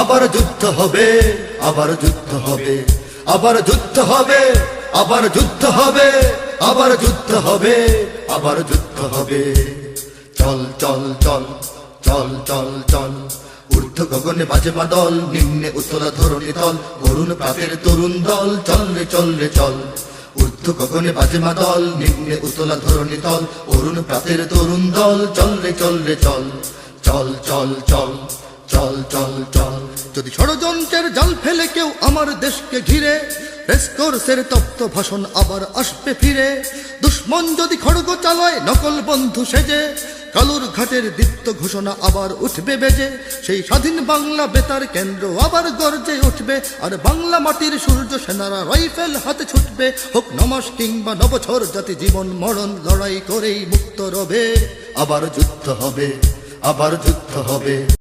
আবার যুদ্ধ হবে, আবার যুদ্ধ হবে, আবার যুদ্ধ হবে, আবার যুদ্ধ হবে, আবার যুদ্ধ হবে, আবার যুদ্ধ হবে। চল চল চল চল চল চল, ঊর্ধ্ব গগনে বাজে দল নিম্নে উত্তলা ধরণী তল করুণ প্রাতের তরুণ দল, চল রে চল রে, চল। ঊর্ধ্ব গগনে বাজে দল নিম্নে উতলা ধরণী তল অরুণ প্রাতের তরুণ দল, চল রে চল রে, চল চল চল চল। চল চল চল। যদি ষড়যন্ত্রের জাল ফেলে কেউ আমার দেশকে ঘিরে তপ্ত ভাষণ আবার আসবে ফিরে। দুশ্মন যদি খড়গ চালায়, নকল বন্ধু সেজে, কালুর ঘাটের দীপ্ত ঘোষণা আবার উঠবে বেজে। সেই স্বাধীন বাংলা বেতার কেন্দ্র আবার গর্জে উঠবে, আর বাংলা মাটির সূর্য সেনারা রাইফেল হাতে ছুটবে। হোক নমাস কিংবা নবছর, জাতি জীবন মরণ লড়াই করেই মুক্ত রবে। আবার যুদ্ধ হবে, আবার যুদ্ধ হবে।